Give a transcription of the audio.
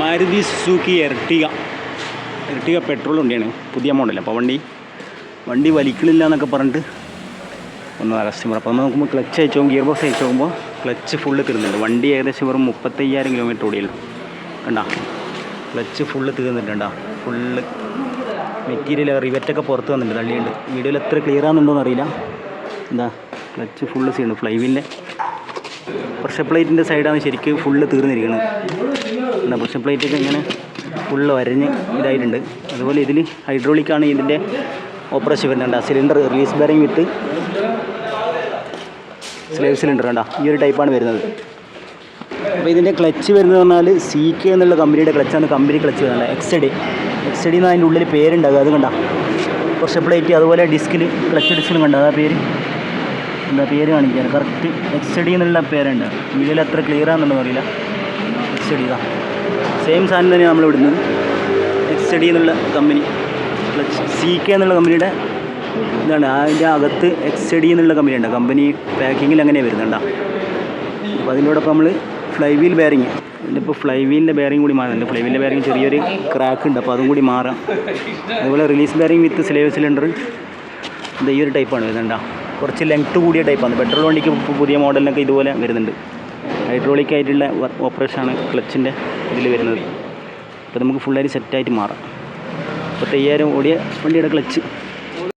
Maruti Suzuki Ertiga Ertiga petrol വണ്ടിയാണ്. പുതിയ model അപ്പോൾ വണ്ടി വണ്ടി വലിക്കണില്ല എന്നൊക്കെ പറഞ്ഞിട്ട് ഒന്നതാ കസ്റ്റമർ അപ്പോൾ നമ്മൾ നോക്കുമ്പോൾ ക്ലച്ച് അയച്ചു ഗിയർ ബോക്സ് അയച്ചു നോക്കുമ്പോൾ ക്ലച്ച് ഫുള്ള് തീർന്നുണ്ട് വണ്ടി ഏകദേശം വെറും മുപ്പത്തയ്യായിരം കിലോമീറ്റർ ഓടിയുള്ളൂ കണ്ടാ? ക്ലച്ച് ഫുള്ള് തീർന്നിട്ടുണ്ട് ഫുള്ള് മെറ്റീരിയൽ റിവറ്റൊക്കെ പുറത്ത് വന്നിട്ടുണ്ട് തള്ളിയുണ്ട്. വീഡിയോയിൽ എത്ര ക്ലിയർ ആണെന്നുണ്ടോ എന്നറിയില്ല എന്താ? ക്ലച്ച് ഫുള്ള് സീണ്ട് ഫ്ലൈവിന്റെ പ്രഷർ പ്ലേറ്റിന്റെ സൈഡാണ് ശരിക്കും ഫുള്ള് തീർന്നിരിക്കുന്നത് എന്താ പ്രഷർ പ്ലേറ്റൊക്കെ ഇങ്ങനെ ഫുള്ള് വരഞ്ഞ് ഇതായിട്ടുണ്ട്. അതുപോലെ ഇതിൽ ഹൈഡ്രോളിക്കാണ് ഇതിന്റെ ഓപ്പറേഷൻ വരുന്നുണ്ട് cylinder release bearing with slave cylinder കണ്ട. ഈ ഒരു ടൈപ്പാണ് വരുന്നത്. അപ്പോൾ ഇതിന്റെ ക്ലച്ച് വരുന്നത് പറഞ്ഞാൽ സി കെ എന്നുള്ള കമ്പനിയുടെ ക്ലച്ചാണ് കമ്പനി ക്ലച്ച് വരുന്നത് എക്സ് ഡി എക്സ് ഡി എന്ന് അതിന്റെ ഉള്ളിൽ പേരുണ്ടാകുക അത് കണ്ട. പ്രഷർ പ്ലേറ്റ് അതുപോലെ ഡിസ്കിൽ ക്ലച്ച് ഡിസ്കിലും കണ്ട. അതാ പേര്. എന്താ പേര് കാണിക്കാൻ കറക്റ്റ് എക്സ് ഡി എന്നുള്ള പേരുണ്ട്. വീഡിയോയിൽ അത്ര ക്ലിയർ ആണെന്നുള്ളത് അറിയില്ല. എക്സ് ഡി ഇതാ. സെയിം സാധനം തന്നെയാണ് നമ്മൾ ഇവിടുന്ന് എക്സ് ഡി എന്നുള്ള കമ്പനി സി കെ എന്നുള്ള കമ്പനിയുടെ ഇതാണ്. അതിന്റെ അകത്ത് എക്സ് ഡി എന്നുള്ള കമ്പനി ഉണ്ട്. കമ്പനി പാക്കിങ്ങിൽ അങ്ങനെ വരുന്നുണ്ടോ. അപ്പോൾ അതിനോടൊപ്പം നമ്മൾ ഫ്ലൈ വീൽ ബെയറിങ് ഇതിന്റെ ഇപ്പോൾ ഫ്ലൈ വീലിന്റെ ബെയറിങ് കൂടി മാറുന്നുണ്ട് ഫ്ലൈ വീലിന്റെ ബെയറിങ് ചെറിയൊരു ക്രാക്ക് ഉണ്ട്. അപ്പോൾ അതും കൂടി മാറാം. അതുപോലെ release bearing with slave cylinder ഈ ഒരു ടൈപ്പാണ് വരുന്നുണ്ടോ. കുറച്ച് ലെങ്ത്ത് കൂടിയ ടൈപ്പാണ് പെട്രോൾ വണ്ടിക്ക് പുതിയ മോഡലിനൊക്കെ ഇതുപോലെ വരുന്നുണ്ട്. ഹൈഡ്രോളിക് ആയിട്ടുള്ള ഓപ്പറേഷനാണ് ക്ലച്ചിന്റെ ഇതിൽ വരുന്നത്. അപ്പോൾ നമുക്ക് ഫുള്ളായിട്ട് സെറ്റായിട്ട് മാറാം. അപ്പോൾ തയ്യാറും ഓടിയ വണ്ടിയുടെ ക്ലച്ച്